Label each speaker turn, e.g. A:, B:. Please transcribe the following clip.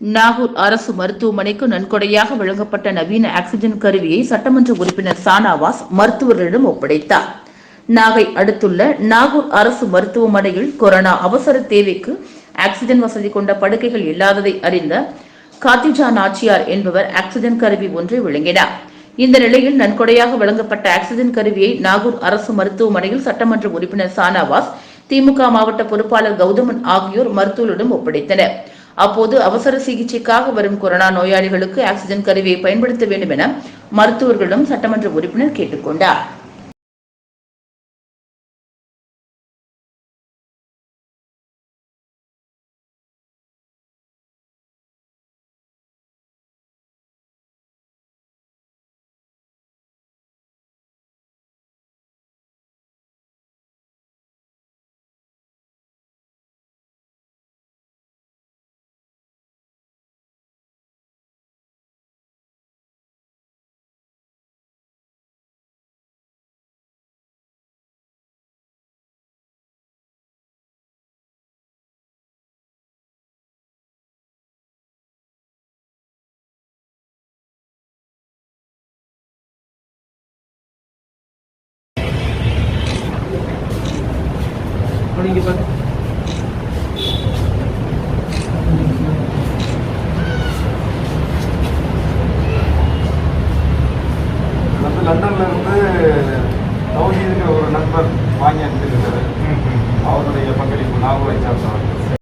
A: நாகூர் அரசு மருத்துவமனைக்கு நன்கொடையாக வழங்கப்பட்ட நவீன ஆக்சிஜன் கருவியை சட்டமன்ற உறுப்பினர் சானாவாஸ் மருத்துவர்களிடம் ஒப்படைத்தார். நாகை அடுத்துள்ள நாகூர் அரசு மருத்துவமனையில் கொரோனா அவசர தேவைக்கு ஆக்சிஜன் வசதி கொண்ட படுக்கைகள் இல்லாததை அறிந்த காத்திஜா நாச்சியார் என்பவர் ஆக்சிஜன் கருவி ஒன்றை வழங்கினார். இந்த நிலையில் நன்கொடையாக வழங்கப்பட்ட ஆக்சிஜன் கருவியை நாகூர் அரசு மருத்துவமனையில் சட்டமன்ற உறுப்பினர் சானாவாஸ் திமுக மாவட்ட பொறுப்பாளர் கௌதமன் ஆகியோர் மருத்துவரிடம் ஒப்படைத்தனர். அப்போது அவசர சிகிச்சைக்காக வரும் கொரோனா நோயாளிகளுக்கு ஆக்சிஜன் கருவியை பயன்படுத்த வேண்டும் என மருத்துவர்களிடம் சட்டமன்ற உறுப்பினர் கேட்டுக்கொண்டார். நீங்க பாருங்க
B: லண்டன்ல இருந்து தௌஹீதுங்கிற ஒரு நண்பர் வாங்கி அனுப்பிச்சிருக்காரு அவருடைய பங்களிப்பு நாகூரை சார்ந்தவர்.